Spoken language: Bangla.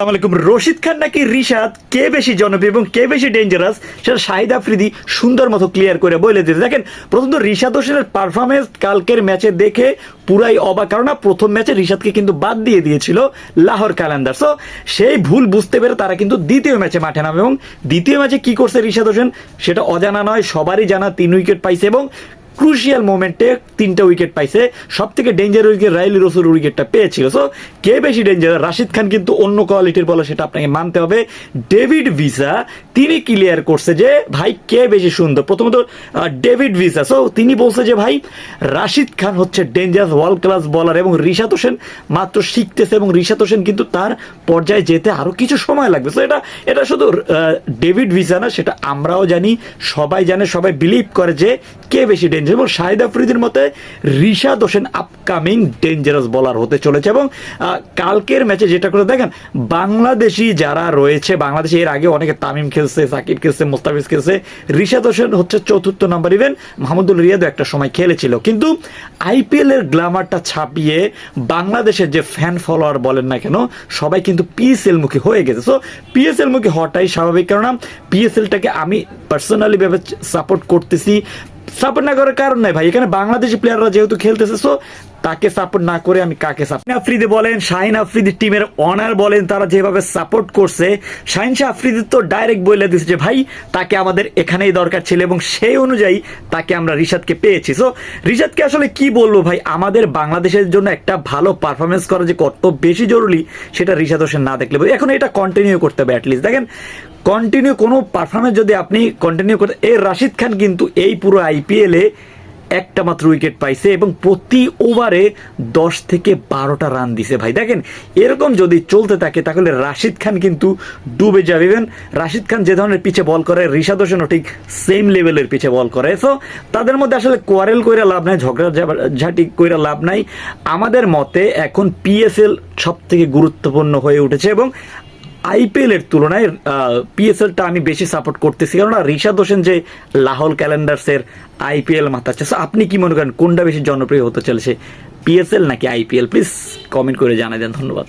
রশিদ খান নাকি রিশাদ? কে বেশি জনপ্রিয় এবং কে বেশি ডেঞ্জারাস সেটা শাহিদ আফ্রিদি সুন্দর মতো ক্লিয়ার করে বলে দিতে। দেখেন, প্রথমত রিশাদ হোসেনের পারফরমেন্স কালকের ম্যাচে দেখে পুরাই অবাক। কারণ প্রথম ম্যাচে রিশাদকে কিন্তু বাদ দিয়ে দিয়েছিল লাহোর ক্যালেন্ডার সো সেই ভুল বুঝতে পেরে তারা কিন্তু দ্বিতীয় ম্যাচে মাঠে নামে। এবং দ্বিতীয় ম্যাচে কি করছে রিশাদ হোসেন? সেটা অজানা নয়, সবারই জানা তিন উইকেট পাইছে। এবং ক্রুশিয়াল মোমেন্টে তিনটা উইকেট পাইছে। সব থেকে ডেঞ্জার উইকেট রাইলি রসুর উইকেটটা পেয়েছিল। সো কে বেশি ডেঞ্জার রাশিদ খান কিন্তু অন্য কোয়ালিটির বলে সেটা আপনাকে মানতে হবে। ডেভিড ভিসা, তিনি ক্লিয়ার করছে যে, ভাই, কে বেশি সুন্দর? প্রথমত ডেভিড ভিসা। সো তিনি বলছে যে, ভাই, রাশিদ খান হচ্ছে ডেঞ্জারাস ওয়ার্ল্ড ক্লাস বলার এবং ঋষাত হোসেন মাত্র শিখতেছে এবং ঋষাত হোসেন কিন্তু তার পর্যায়ে যেতে আরও কিছু সময় লাগবে। সো এটা এটা শুধু ডেভিড ভিসা না, সেটা আমরাও জানি, সবাই জানে, সবাই বিলিভ করে যে কে বেশি ডেঞ্জার এবং শাহিদ আফ্রিদির মতে রিশাদ হোসেন আপকামিং ডেঞ্জারাস বলার হতে চলেছে, এবং কালকের ম্যাচে যেটা করে দেখেন, বাংলাদেশি যারা রয়েছে, বাংলাদেশে এর আগে অনেকে তামিম খেলছে, সাকিব খেলছে, মোস্তাফিজ খেলছে, রিশাদ হোসেন হচ্ছে চতুর্থ নাম্বার ইভেন মাহমুদুল রিয়াদও একটা সময় খেলেছিল। কিন্তু আইপিএল এর গ্ল্যামারটা ছাপিয়ে বাংলাদেশের যে ফ্যান ফলোয়ার বলেন না কেন, সবাই কিন্তু পিএসএল মুখী হয়ে গেছে। সো পিএসএল মুখী হওয়াটাই স্বাভাবিক, কেননা পিএসএলটাকে আমি পার্সোনালি ভাবে সাপোর্ট করতেছি সাপোর্ট না করার কারণ নাই ভাই। এখানে বাংলাদেশি প্লেয়াররা যেহেতু খেলতেছে সো তাকে সাপোর্ট না করে আমি কাকে সাপোর্ট আফ্রিদি বলেন, শাহিন আফ্রিদি টিমের অনার বলেন, তারা যেভাবে সাপোর্ট করছে, শাহিন শাহ আফ্রিদি তো ডাইরেক্ট বলে দিচ্ছে যে, ভাই, তাকে আমাদের এখানেই দরকার ছিল এবং সেই অনুযায়ী তাকে আমরা রিশাদকে পেয়েছি। সো রিশাদকে আসলে কি বলব ভাই? আমাদের বাংলাদেশের জন্য একটা ভালো পারফরমেন্স করা যে কত বেশি জরুরি, সেটা রিশাদ হোসেন না দেখলে। এখন এটা কন্টিনিউ করতে হবে অ্যাটলিস্ট দেখেন কন্টিনিউ কোনো পারফরমেন্স যদি আপনি কন্টিনিউ করতে এই রাশিদ খান কিন্তু এই পুরো আইপিএলে একটা মাত্র উইকেট পাইছে এবং প্রতি ওভারে দশ থেকে বারোটা রান দিছে ভাই। দেখেন, এরকম যদি চলতে থাকে, তাহলে রাশিদ খান কিন্তু ডুবে যাবে। ইভেন রাশিদ খান যে ধরনের পিছে বল করে ঋষাদ হোসেনও ঠিক সেম লেভেলের পিছে বল করে। সো তাদের মধ্যে আসলে কোয়ারেল কইরা লাভ নাই, ঝগড়া ঝাঁটি কইরা লাভ নাই। আমাদের মতে এখন পিএসএল সব থেকে গুরুত্বপূর্ণ হয়ে উঠেছে এবং আইপিএল এর তুলনায় পিএসএলটা আমি বেশি সাপোর্ট করতেছি। কেননা ঋষাদ হোসেন যে লাহোল ক্যালেন্ডার্সের আইপিএল মাথাচ্ছে আপনি কি মনে করেন কোনটা বেশি জনপ্রিয় হতে চলেছে পিএসএল নাকি আইপিএল? প্লিজ কমেন্ট করে জানাই দেন, ধন্যবাদ।